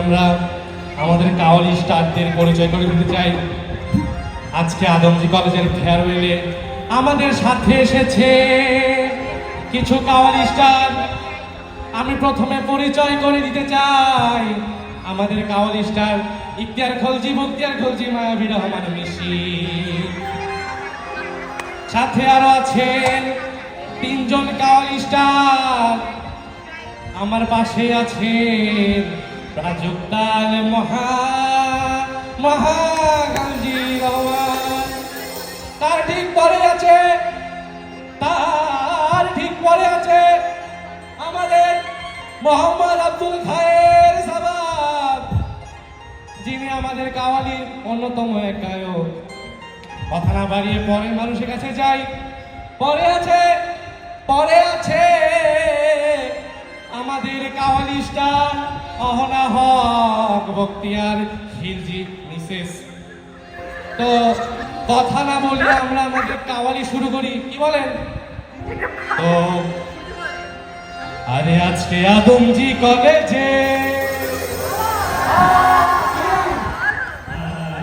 আমরা আমাদের কাওয়ালি স্টারদের পরিচয় করে দিতে চাই। আজকে আদমজি কলেজের ফেয়ারওয়েলে আমাদের সাথে এসেছে কিছু কাওয়ালি স্টার। আমি প্রথমে পরিচয় করে দিতে চাই। আমাদের কাওয়ালি স্টার ইখতিয়ার খলজি মুক্তিয়ার খলজি, মায়াবী রহমান মিশি সাথে আরও আছেন তিনজন কাওয়ালি স্টার। আমার পাশে আছেন রাজুকদাল মহা মহাগান্ধী রহমান তার ঠিক পরে আছে, তার ঠিক পরে আছে আমাদের মোহাম্মদ আব্দুল খায়ের সাবাব, যিনি আমাদের কাওয়ালির অন্যতম এক গায়ক। কথা না বাড়িয়ে পরের মানুষের কাছে যাই। পরে আছে পরে আছে আমাদের কাওয়ালি স্টার অহনা বক্তিয়ার খিলজি মিসেস। তো কথা না বলে আমরা আমাদের কাওয়ালি শুরু করি। কি বলেন? তো আরে আজকে আদমজি কলেজে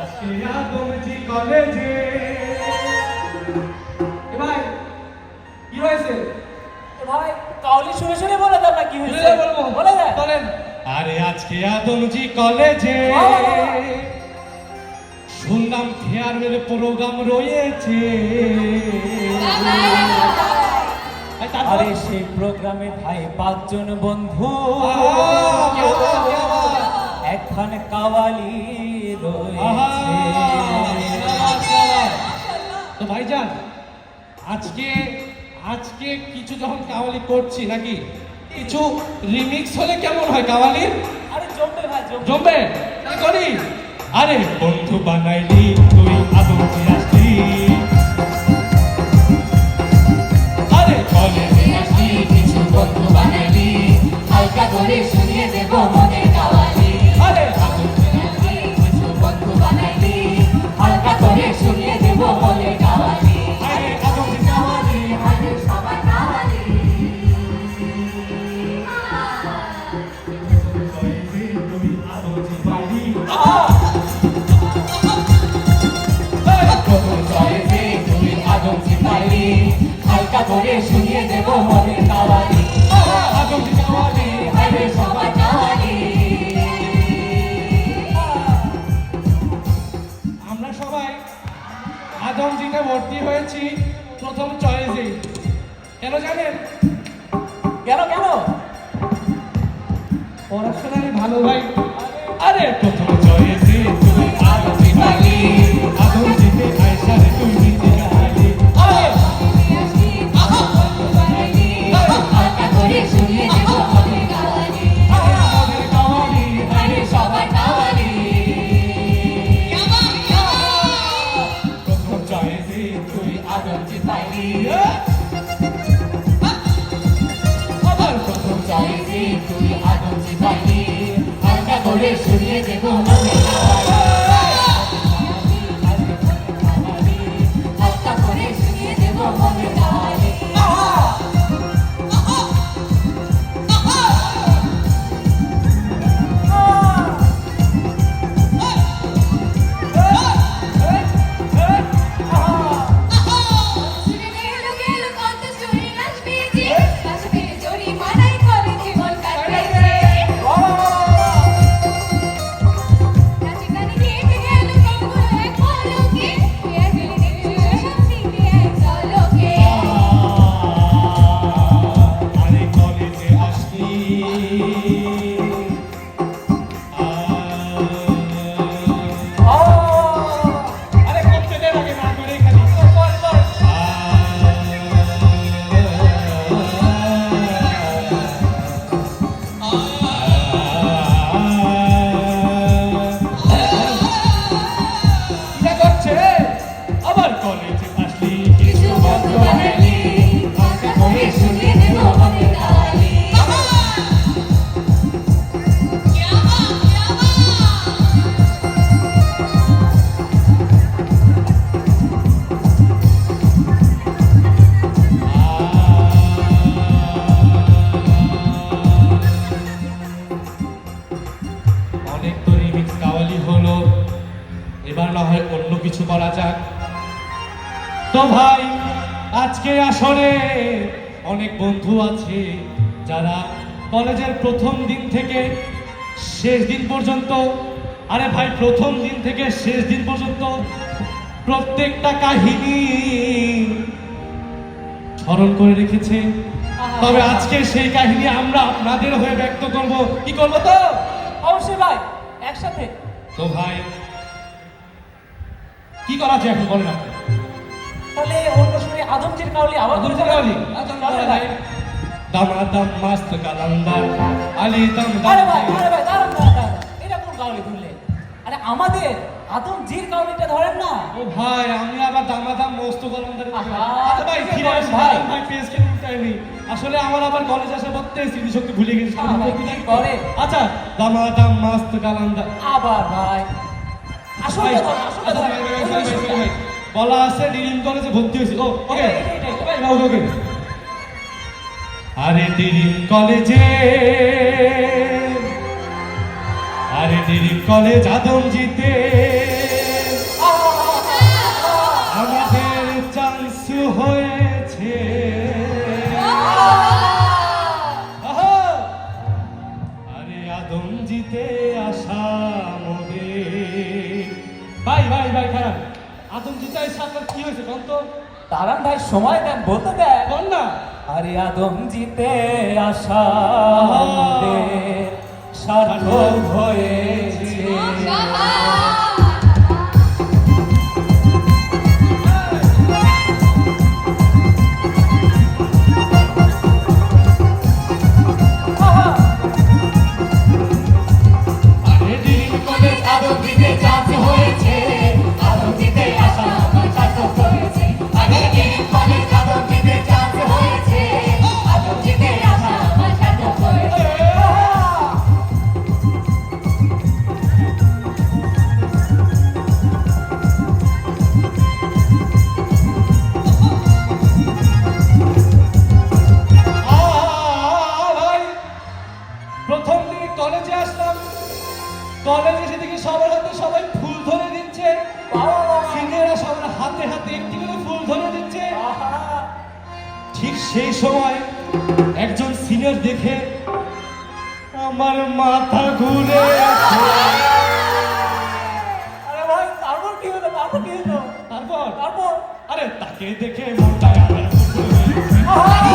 আজকে আদমজি কলেজে ভাই কি হয়েছে? ভাই কাউলি শুনে শুনে বলে দাও না কি হয়েছে। বলব। বলে দে বলেন। আরে আজকে আদমজি কলেজে শুনলাম ফেয়ারওয়েল প্রোগ্রাম রয়েছে। আরে সেই প্রোগ্রামে ভাই পাঁচজন বন্ধু? একখান কাওয়ালি তো ভাইজান আজকে আজকে কিছু যখন কাওয়ালি করছি নাকি? কিছু রিমিক্স হলে কেমন হয় কাওয়ালির আরে জমবে ভাই জমবে। তাই করি? আরে বন্ধু বানাইলি তুই আদমজি আসলি। আরে কলেজে আসলি কিছু বন্ধু বানালি হালকা করে শুনিয়ে দেব মনের কাওয়ালি। আরে আদমজি কিছু বন্ধু বানালি হালকা করে শুনিয়ে দেব মনের হালকা করে শুনিয়ে দেব মনের কাওয়ালি আমরা সবাই আদমজিতে ভর্তি হয়েছি প্রথম চয়েসে। কেন জানেন? কেন কেন? পড়াশোনায় ভালো ভাই। আরে প্রথম চয়েসে আদমজি আদমজিতে আয়সারে কলেজের প্রথম দিন থেকে শেষ দিন পর্যন্ত আরে ভাই প্রথম দিন থেকে শেষ দিন পর্যন্ত প্রত্যেকটা কাহিনী স্মরণ করে রেখেছে। তবে আজকে সেই কাহিনী আমরা আপনাদের হয়ে ব্যক্ত করব। কি করব তো? অবশ্যই ভাই একসাথে। তো ভাই কি করা যায় এখন বলেন আপনি? তাহলে অন্য শুনে আদমজির কাউলি আবার আদম ধরে কাউলি। চলে ভাই দামাদাম মাস্ত কালান্দার আলী দম আরে ভাই আরে ভাই দাঁড়ান দাঁড়ান। এটা কোন কাউলি ধরলে আরে আমাদের আদমজির কাউলিটা ধরেন না। ও ভাই আমি আবার দামাদাম মস্ত কালান্দার আহা, আচ্ছা ভাই ফিরে বলেন আসি ভাই? ভাই ভাই পেজ কে উল্টাইনি আসলে আমার আবার কলেজ আসা পড়তে স্মৃতিশক্তি ভুলে গেছি। করে? আচ্ছা দামাদাম মাস্ত কালান্দার আবার ভাই। আসলে আসলে আচ্ছা, বলা আছে ডিগ্রি কলেজে ভর্তি হয়েছি। ও ওকে। নাও ওকে। আরে ডিগ্রি কলেজে। আরে ডিগ্রি কলেজ আদম জিতে। আমাদের চান্স হয়েছে! আরে আদম জিতে আসা মোদের ভাই ভাই ভাই, খারাপ। আদম জিতে আসা আপনার কি হয়েছে কোন তো দাঁড়ান ভাই, সময় দেন, বলতে দেয় কোন না। আরে আদম জিতে আসা সার্থক হয়েছে। তারপর? আরে তাকে দেখে মনটা আমার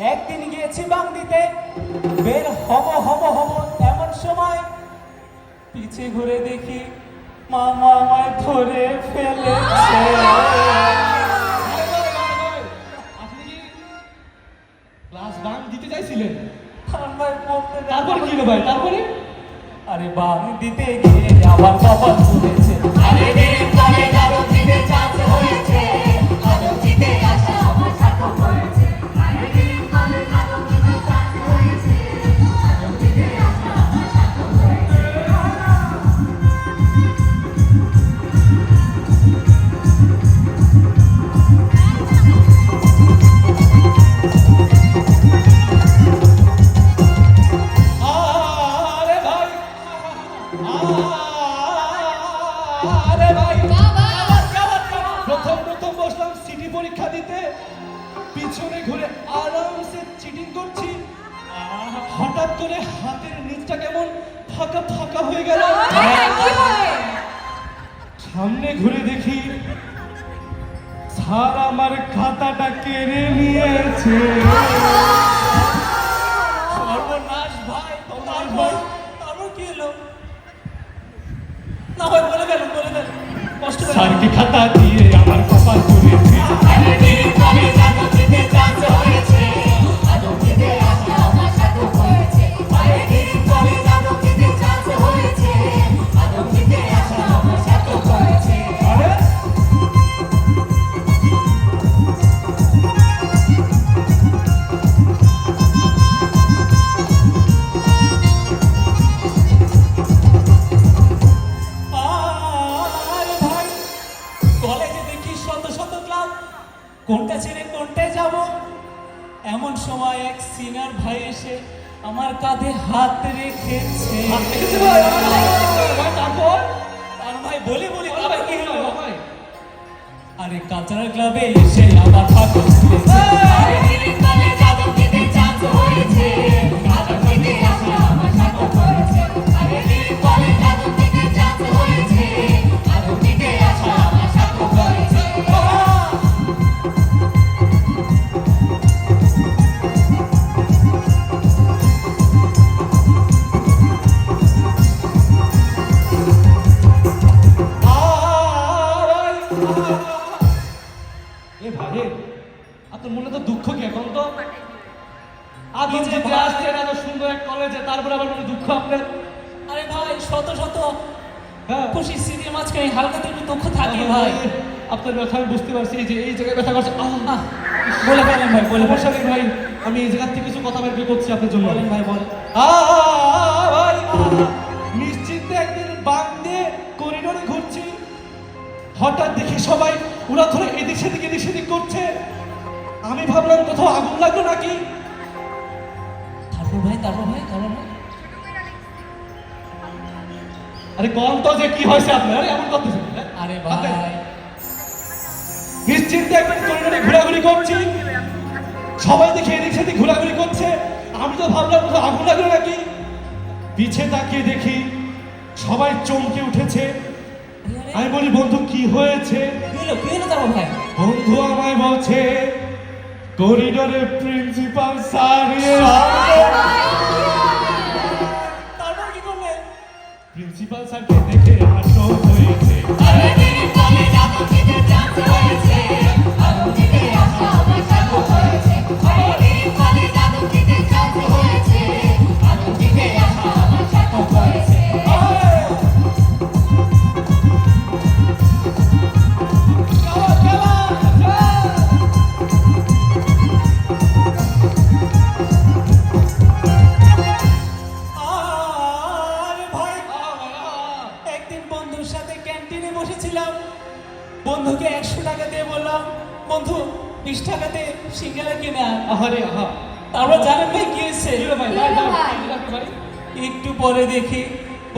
একদিন গিয়েছি বাং দিতে বের হব হব হব এমন সময়। পিছে ঘুরে দেখি মামা আমায় ধরে ফেলেছে। আপনি কি ক্লাস বাং দিতে চাইছিলেন? আর তারপর কি ভাই? তারপরে? আরে বাং দিতে গিয়ে আবার কপাল গিয়ে কলেজ আদম দিতে চান্স হয়েছে? করে হাতের নিচটা কেমন ফাঁকা ফাঁকা হয়ে গেল। সামনে ঘুরে দেখি স্যার আমার খাতাটা কেড়ে নিয়েছে। সর্বনাশ ভাই তারপর তারপর কি হলো? না ভাই বলে গেল বলে গেল কষ্ট করে স্যারকে খাতা দিয়ে আমার কপাল করেছে কালচারাল ক্লাবে এসে আমার ফাঁকা স্মৃতির মাঝখানে হালকা তো একটু দুঃখ থাকে ভাই। আপনার ব্যথা আমি বুঝতে পারছি যে এই জায়গায় ব্যথা করছে। বলে ফেলেন ভাই বলে সমস্যা ভাই। আমি এই জায়গার থেকে কিছু কথা বের করছি আপনার জন্য। বলেন ভাই বলেন। আ, ভাই নিশ্চিন্তে একদিন বাং দিয়ে করিডোরে ঘুরছি। হঠাৎ দেখি সবাই ওরা ধরে এদিক সেদিক এদিক সেদিক করছে। আমি ভাবলাম কোথাও আগুন লাগল নাকি? তারপর ভাই তারপর ভাই তারপর ভাই। আরে কম তো যে কি হয়েছে আপনার? এমন করতেছেন হ্যাঁ? আরে ভাই। নিশ্চিন্তে একদিন করিডোরে ঘোরাঘুরি করছি। সবাই দেখে এদিক সেদিক ঘোরাঘুরি করছে। আমি তো ভাবলাম কোথাও আগুন লাগল নাকি? পিছে তাকিয়ে দেখি সবাই চমকে উঠেছে। আমি বলি বন্ধু কি হয়েছে? বন্ধু আমায় বলছে করিডোরে প্রিন্সিপাল স্যার প্রিন্সিপাল স্যারকে দেখে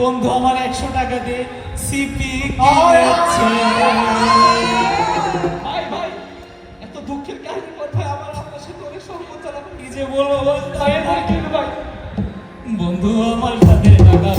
বন্ধু আমার একশো টাকা দিয়ে সিপি কিনেছে। ভাই ভাই এত দুঃখের কাহিনী কোথায় আমার আপনার সাথে অনেক সম্পর্ক যে বলব ভাই ভাই কি ভাই। বন্ধু আমার সাথে টাকা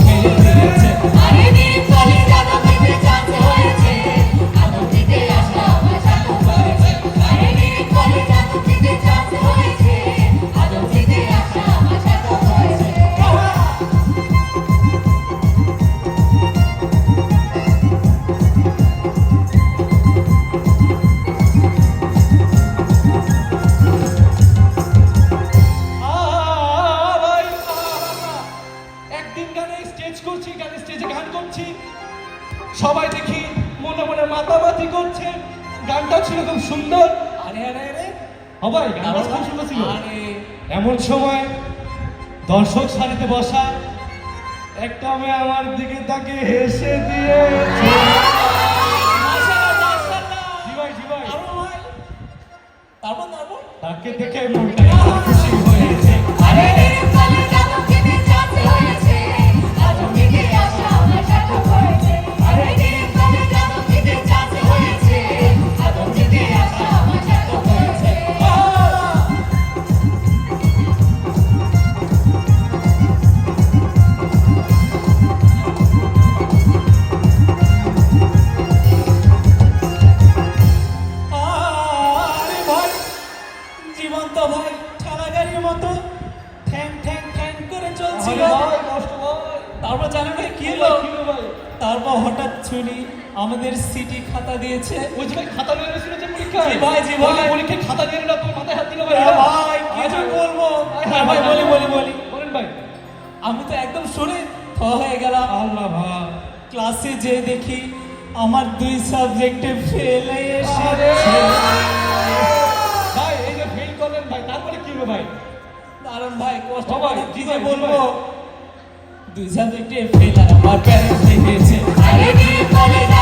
সবাই দেখি মনে মনে মাতামাতি করছে। গানটা ছিল খুব সুন্দর। আরে আরে আরে। সবাই গানটা খুব সুন্দর ছিল। এমন সময় দর্শক সারিতে বসা একটা মেয়ে আমার দিকে তাকে হেসে দিয়ে তারপর তাকে দেখে মনটা তারপর জানেন ভাই কি হলো? তারপর হঠাৎ শুনি আমাদের সিটি খাতা দিয়েছে। ওই যে ভাই খাতা নিয়ে এসেছিল যে পরীক্ষা জি ভাই, জি ভাই। পরীক্ষায় খাতা নিয়ে এলো তোর মাথায় হাত দিল ভাই। এ ভাই কি যে বলব? হ্যাঁ ভাই বলি বলি বলি। বলেন ভাই। আমি তো একদম শুনে থ হয়ে গেলাম। আল্লাহ ভাই। ক্লাসে যে দেখি আমার দুই সাবজেক্টে ফেল এসেছে। ভাই এই যে ফেল করলেন ভাই তারপরে কি হলো ভাই? কারণ ভাই কষ্ট ভাই, কি যে বলব। দুই সাবজেক্টে ফেল আর আমার প্যারেন্টস দেখেছে কলে যাদব